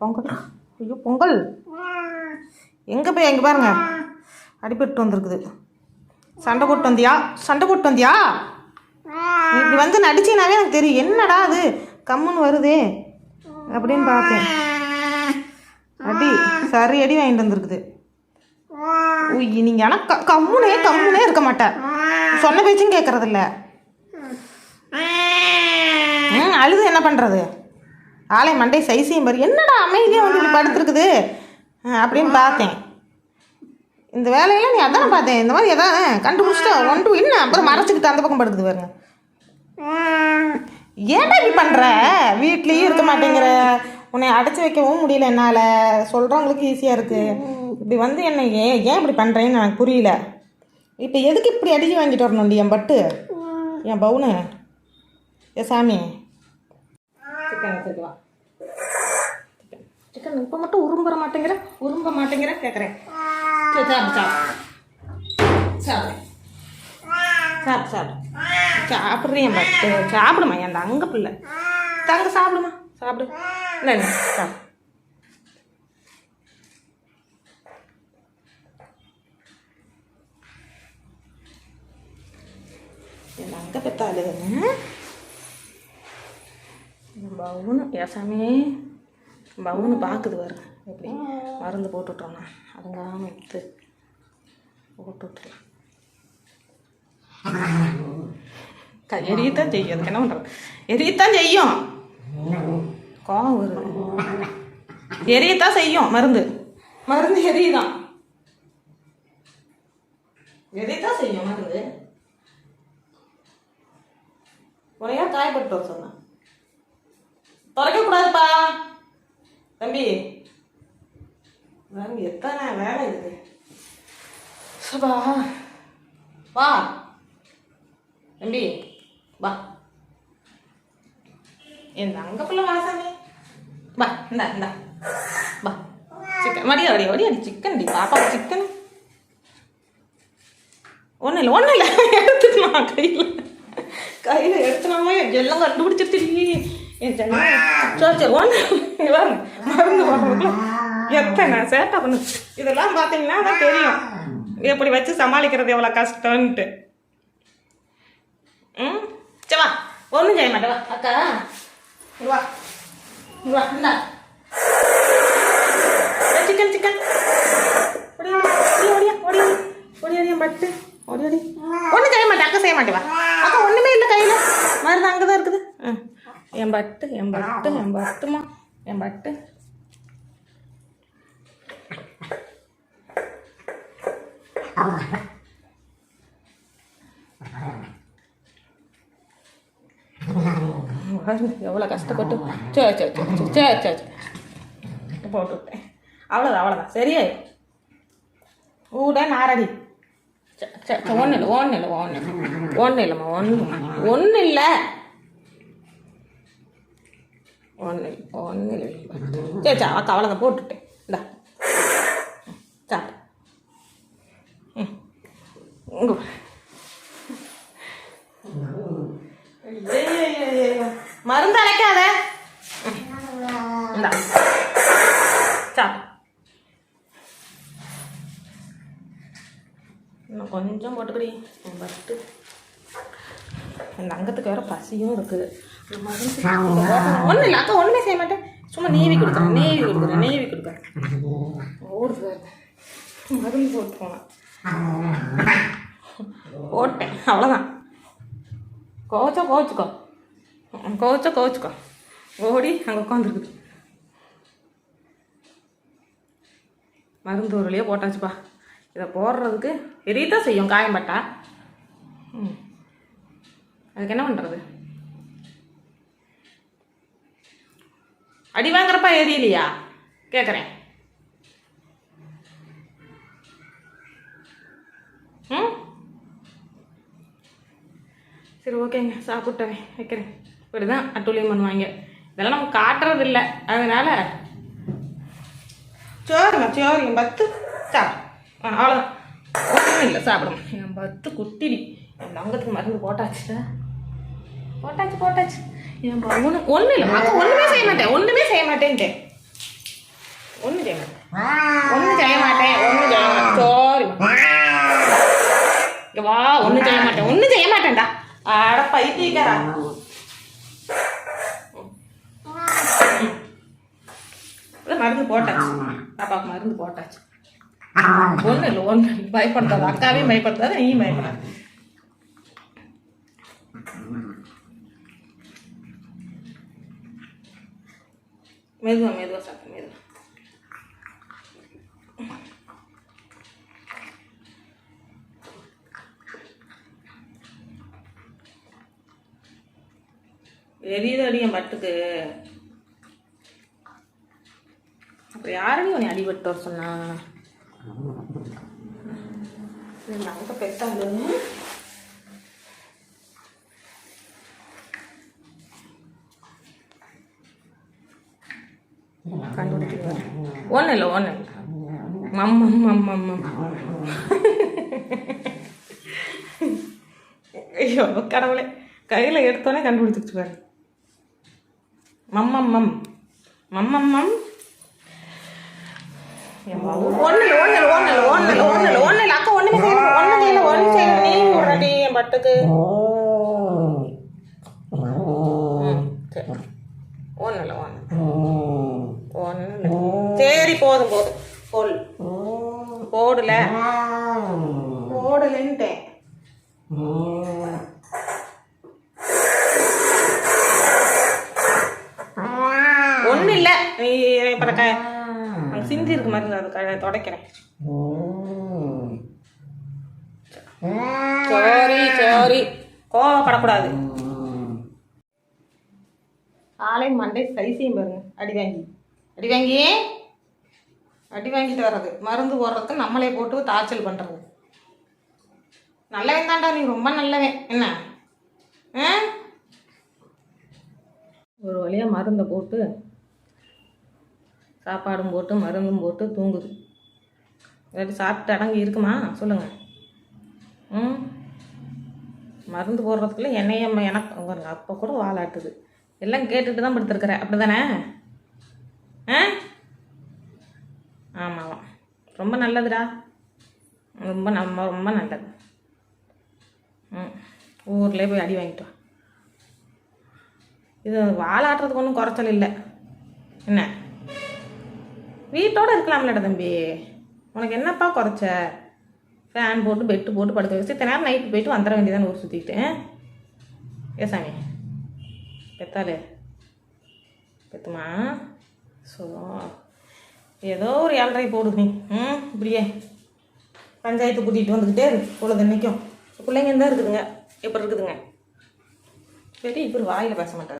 பொங்கல். ஐயோ பொங்கல். எங்கே போய் எங்கே பாருங்க. அடிபட்டு வந்திருக்குது. சண்டை போட்டு வந்தியா? சண்டை போட்டு வந்தியா? இப்படி வந்து நடிச்சினாவே எனக்கு தெரியும். என்னடா அது? கம்முன்னு வருதே. அப்படின்னு பார்த்தேன். அடி சரி அடி வாங்கிட்டு வந்திருக்குது. உய் நீங்கள் ஆனால் க கம்முனே கம்முனே இருக்க மாட்டேன். சொன்ன பேச்சும் கேட்கறதில்ல ம் அழுது என்ன பண்ணுறது ஆலை மண்டை சைஸையும் பாரு. என்னடா அமைதியாக வந்து இப்படி படுத்துருக்குது? அப்படின்னு பார்த்தேன். இந்த வேலையெல்லாம் நீ அதானே பார்த்தேன். இந்த மாதிரி எதாவது கண்டுபிடிச்சிட்டா ஒன் டூ என்ன? அப்புறம் மறைச்சிக்கிட்டு அந்த பக்கம் படுத்துது பாருங்க. ஏன்டா இப்படி பண்ணுற வீட்லேயும் இருக்க மாட்டேங்கிற. உன்னை அடைச்சி வைக்கவும் முடியல என்னால். சொல்கிறவங்களுக்கு ஈஸியாக இருக்குது இப்படி வந்து என்னை ஏன் ஏன் இப்படி பண்ணுறேன்னு எனக்கு புரியல. இப்போ எதுக்கு இப்படி அடிச்சு வாங்கிட்டு வரணும்டி என் பட்டு? என் பவுனு. ஏ சாமி. சிக்கன் எடுத்துக்கலாம் சிக்கன் இப்போ மட்டும் உரும்புற மாட்டேங்கிற உரும்ப மாட்டேங்கிற கேட்குறேன் சரி சாப்பிடு. சாப்பிடு. சாப்பிடு சாப்பிடு. சாப்பிட்றேன் பட்டு சாப்பிடுமா என் தங்க பிள்ளை? தங்க சாப்பிடுமா? சாப்பிடு. இல்லை இல்லை சாப்பிடு. என் தங்க பெத்தாளு? பவுனு ஏசாமே பவுனு பார்க்குது பாருங்க. எப்படி? மருந்து போட்டு விட்டோம்னா அதுங்காமல் எடுத்து போட்டு விட்டுலாம் எரியத்தான் செய்யும். அதுக்கு என்ன பண்ணுறது எரியத்தான் செய்யும். கோவம் வருது. எரியத்தான் செய்யும் மருந்து. மருந்து எரியுதான். எரியத்தான் செய்யும் மருந்து. உனையா காயப்பட்டு வர சொன்னேன். திறக்கக்கூடாதுப்பா. தம்பி பாருங்க எத்தனை வேலை இருக்குது சபா. வா. தம்பி வா. என் அங்க பிள்ளை வாசாமி வா இந்தா இந்தா. வா. சிக்கன் மடியா அடி ஒடி அடி சிக்கன் டி பாப்பா சிக்கன். ஒன்றும் இல்லை ஒன்றும் இல்லை. எடுத்துக்கணுமா கையில். கையில் எடுத்துனாமா என் ஜெல்லம் கண்டுபிடிச்சிருச்சு என் ஜெல்லம் சரி சரி ஒன்று பாருங்க மருந்து போடுறதுக்குள்ள எத்தனை சேட்டை பண்ணு இதெல்லாம் பார்த்தீங்கன்னா தான் தெரியும் எப்படி வச்சு சமாளிக்கிறது எவ்வளோ கஷ்டம்ன்ட்டு ம் சரி வா ஒன்றும் செய்ய மாட்டேன் வா அக்கா வா வா இந்தா சிக்கன் சிக்கன் ஓடியா ஓடியா ஓடியா ஓடியா பட்டு ஓடி ஓடி ஒன்றும் செய்ய மாட்டேன் அக்கா செய்ய மாட்டேன் வா அக்கா ஒன்றுமே இல்லை கையில் மருந்து அங்கே தான் இருக்குது ம் என் பட்டு என் பட்டு என் பட்டுமா என் பட்டு. எவ்வளோ கஷ்டப்பட்டு. சரி சரி சரி சரி சரி சரி போட்டு விட்டேன். அவ்வளோதான் அவ்வளோதான் சரியாயிடும் ஊட நாரடி. ஒன்றும் இல்லை ஒன்றும் இல்லை ஒன்றும் இல்லை. ஒன்றும் இல்லைம்மா ஒன்றும் ஒன்றும் இல்லை. ஒன்றும் இல்லை ஒன்றும் இல்லை சரி சா அக்கா அவ்வளோதான் போட்டுட்டேன். இந்தா. சாப்பிடு. ம். உங்க மருந்து அரைக்காத இந்தா. சாப்பிடு. இன்னும் கொஞ்சம் போட்டுக்கடி. பட்டு. என் தங்கத்துக்கு வேற பசியும் இருக்குது. ஒன்றும் இல்லை அக்கா ஒன்றுமே செய்ய மாட்டேன். சும்மா நீவி கொடுக்குறேன் நேவி கொடுக்குறேன் நேவி கொடுக்குறேன். ஓடுது. மருந்து போட்டு போனேன். போட்டேன் அவ்வளோதான் கோவச்சா கோச்சுக்கோ ம், கோச்சுக்கோ ஓடி அங்கே உட்காந்துருக்குது மருந்து ஒரு வழியாக போட்டாச்சுப்பா. இதை போடுறதுக்கு எரியத்தான் செய்யும் காயம்பட்டா. ம். அதுக்கு என்ன பண்ணுறது அடி வாங்குறப்பா எரியலையா கேட்குறேன் ம் சரி ஓகேங்க சாப்பிட்டேன் வைக்கிறேன் இப்படி தான் அட்டூழியம் பண்ணுவாங்க இதெல்லாம் நம்ம காட்டுறதில்லை அதனால் அதனால சரிம்மா சரி என் பத்து சாப்பிடும் ஆ அவ்வளோதான் ஒன்றும் இல்லை சாப்பிடுமா என் பத்து குட்டிடி என் தங்கத்துக்கு மருந்து போட்டாச்சு போட்டாச்சு போட்டாச்சு. என் ஒன்று ஒன்றும் இல்லை ஒன்றுமே செய்ய மாட்டேன். ஒன்றுமே செய்ய மாட்டேன்ட்டேன் ஒன்றும் செய்ய மாட்டேன். ஒன்றும் செய்ய மாட்டேன் ஒன்றும் செய்ய மாட்டேன். சாரி வா ஒன்றும் செய்ய மாட்டேன். ஒன்றும் செய்ய மாட்டேன்டா. அட பைத்தியக்காரா. மருந்து போட்டாச்சு. பாப்பாவுக்கு மருந்து போட்டாச்சு. ஒன்றும் இல்லை இல்லை. பயப்படுத்தாது அக்காவையும் பயப்படுத்தாது நீயும் பயப்படாது. மெதுவா மெதுவா சாப்பிடு மெதுவா. எரியுது அடி என் பட்டுக்கு. அப்போ யாரடி உன்னை அடிபட்டு வர சொன்னா? அங்கே பெத்தாங்க கண்டுபிடிச்சிட்டு ஒன்றும் இல்லை ஒன்றும் இல்லை மம்மம் மம் ஐயோ கடவுளே. கையில் எடுத்தோடனே கண்டுபிடிச்சிட்டு பாரு. மம். மம். மம் மம் மம் மம் ஒன்றும் இல்லை ஒன்றும் அக்கா ஒன்றுமே செய்யல. ஒன்றும் செய்யல. ஒன்றும் செய்யல. நீ பட்டுக்கு ம் சரி ஒன்றும் இல்லை ஒன்றும் ஒன்றும் இல்லை சரி போதும் போதும் போல் போடல போடலன்ட்டேன் ஒன்றும் இல்லை நீ இப்போ க அங்கே சிந்தி இருக்கு மாதிரி அது க துடைக்கிறேன். Sorry sorry. கோவப்படக்கூடாது. ஆலை மண்டை சரி செய்யும் பாருங்க. அடி வாங்கி. அடி வாங்கி. அடி வாங்கிட்டு வர்றது. மருந்து போடுறதுக்கு நம்மளே போட்டு தாய்ச்சல் பண்ணுறது நல்லவன் தான்டா நீ ரொம்ப நல்லவன். என்ன? ஒரு வழியாக மருந்தை போட்டு சாப்பாடும் போட்டு மருந்தும் போட்டு தூங்குது. இல்லாட்டி சாப்பிட்டு அடங்கி இருக்குமா? சொல்லுங்கள் ம்? மருந்து போடுறதுக்குள்ள என்னையும் எனக்கு பாருங்க அப்போ கூட வாழாட்டுது எல்லாம் கேட்டுட்டு தான் படுத்துருக்குற. அப்படி தானே ஆ ஆமாம் ரொம்ப நல்லதுடா. ரொம்ப நம்ம ரொம்ப நல்லது. ம். ஊர்லேயே போய் அடி வாங்கிட்டு வா. இது வாழாட்டுறதுக்கு ஒன்றும் குறைச்சல் இல்லை. என்ன? வீட்டோடு இருக்கலாம்லடா தம்பி. உனக்கு என்னப்பா குறைச்ச? ஃபேன் போட்டு பெட்டு போட்டு படுக்க வச்சு இத்தனை நேரம் நைட்டு போயிட்டு வந்துட வேண்டியதானே ஊர் சுற்றிக்கிட்டு ஏ சாமி பெத்தாலே பெத்துமா? ஸோ ஏதோ ஒரு ஏழரை போடுது நீ. ம் இப்படியே. பஞ்சாயத்து கூட்டிகிட்டு வந்துக்கிட்டே இருக்கு பொழுது நிற்கும் பிள்ளைங்க தான் இருக்குதுங்க எப்படி இருக்குதுங்க. சரி இப்போ வாயில் பேச மாட்டார்